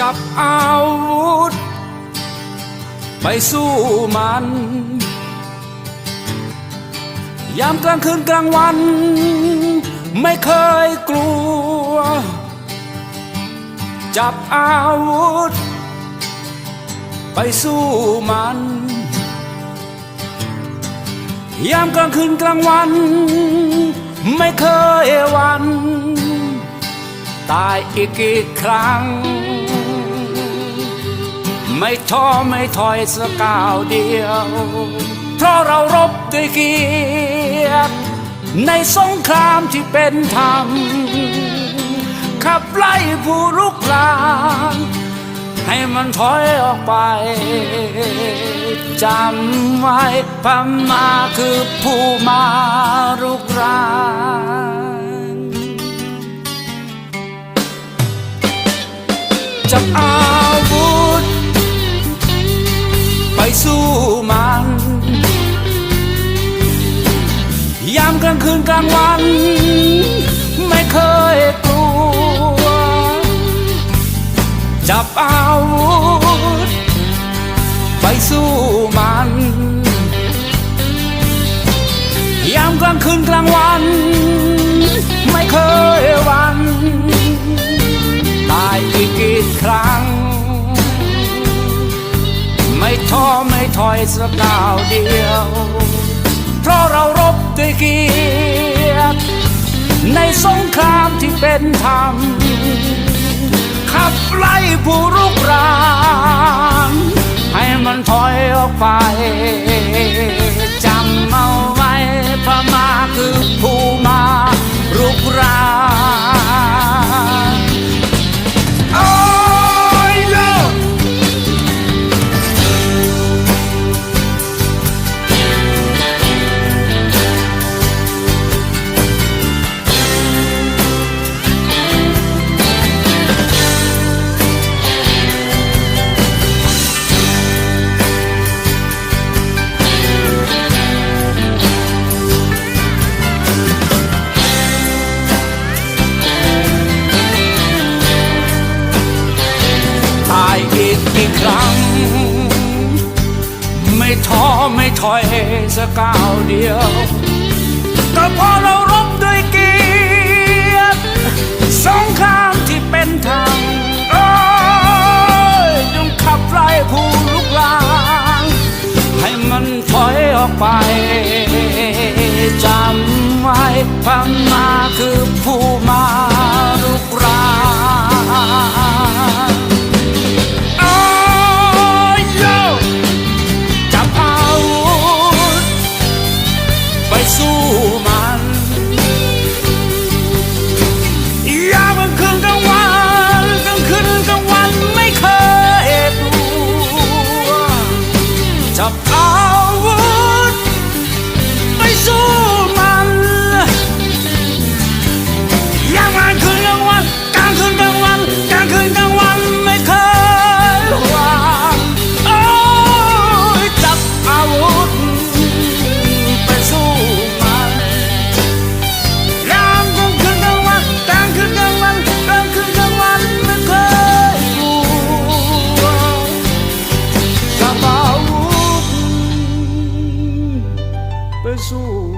จับอาวุธ ไปสู้มัน ยามกลางคืนกลางวัน ไม่เคยกลัว จับอาวุธ ไปสู้มัน ยามกลางคืนกลางวัน ไม่เคยวัน ตายอีกกี่ครั้ง ไม่ท้อไม่ถอยสักก้าวเดียว เพราะเรารบด้วยเกียรติในสงครามที่เป็นธรรม ขับไล่ผู้ลุกลานให้มันถอยออกไป จำไว้พม่าคือผู้มารุกราน คืนกลางวัน ไม่เคยกลัว จับอาวุธไปสู้มันยามกลางคืนกลางวัน ไม่เคยวันตายอีกกี่ครั้ง ไม่ท้อไม่ถอยสักก้าวเดียว เพราะเรารบด้วยเกียรติในสงครามที่เป็นธรรม ขับไล่ผู้รุกรานให้มันถอยออกไปจำเอาไว้พม่าคือผู้มารุกราน ไม่ท้อไม่ถอยสักก้าวเดียว ก็เพอเรารบด้วยเกียรติสงครามที่เป็นธรรมโอ้ยจงขับไล่ผู้ลุกลานให้มันถอยออกไปจำไว้พม่าคือภูมา ብዙ